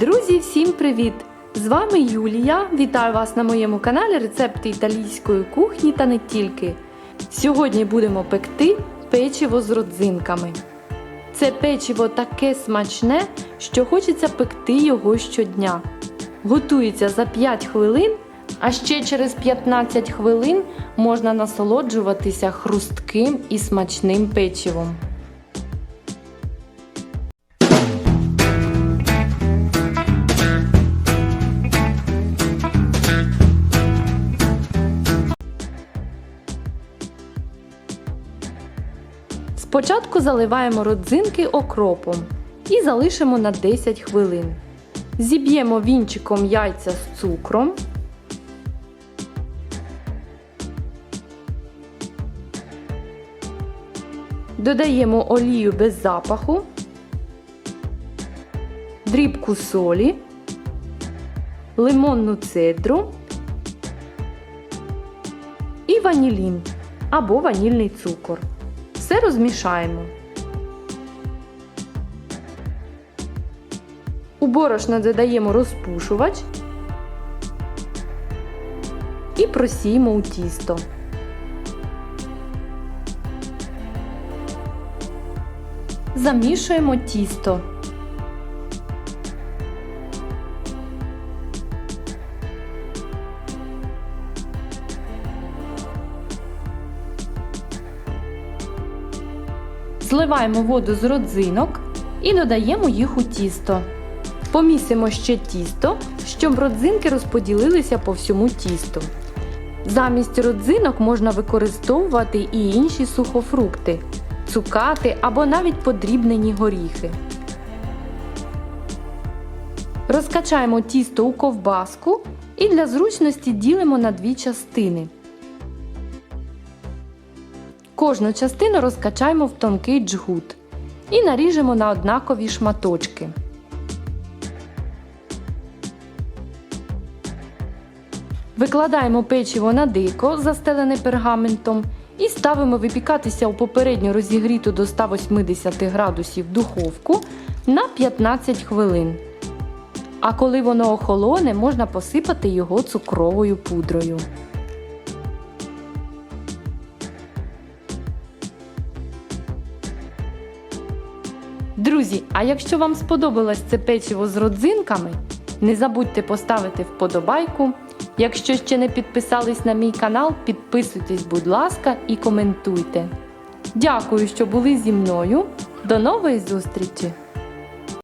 Друзі, всім привіт! З вами Юлія. Вітаю вас на моєму каналі Рецепти італійської кухні та не тільки. Сьогодні будемо пекти печиво з родзинками. Це печиво таке смачне, що хочеться пекти його щодня. Готується за 5 хвилин, а ще через 15 хвилин можна насолоджуватися хрустким і смачним печивом. Спочатку заливаємо родзинки окропом і залишимо на 10 хвилин. Зіб'ємо вінчиком яйця з цукром. Додаємо олію без запаху, дрібку солі, лимонну цедру і ванілін або ванільний цукор. Все розмішаємо. У борошно додаємо розпушувач і просіємо у тісто. Замішуємо тісто. Зливаємо воду з родзинок і додаємо їх у тісто. Помісимо ще тісто, щоб родзинки розподілилися по всьому тісту. Замість родзинок можна використовувати і інші сухофрукти, цукати або навіть подрібнені горіхи. Розкачаємо тісто у ковбаску і для зручності ділимо на дві частини. Кожну частину розкачаємо в тонкий джгут і наріжемо на однакові шматочки. Викладаємо печиво на дико, застелене пергаментом, і ставимо випікатися у попередньо розігріту до 180 градусів духовку на 15 хвилин. А коли воно охолоне, можна посипати його цукровою пудрою. Друзі, а якщо вам сподобалось це печиво з родзинками, не забудьте поставити вподобайку. Якщо ще не підписались на мій канал, підписуйтесь, будь ласка, і коментуйте. Дякую, що були зі мною. До нової зустрічі!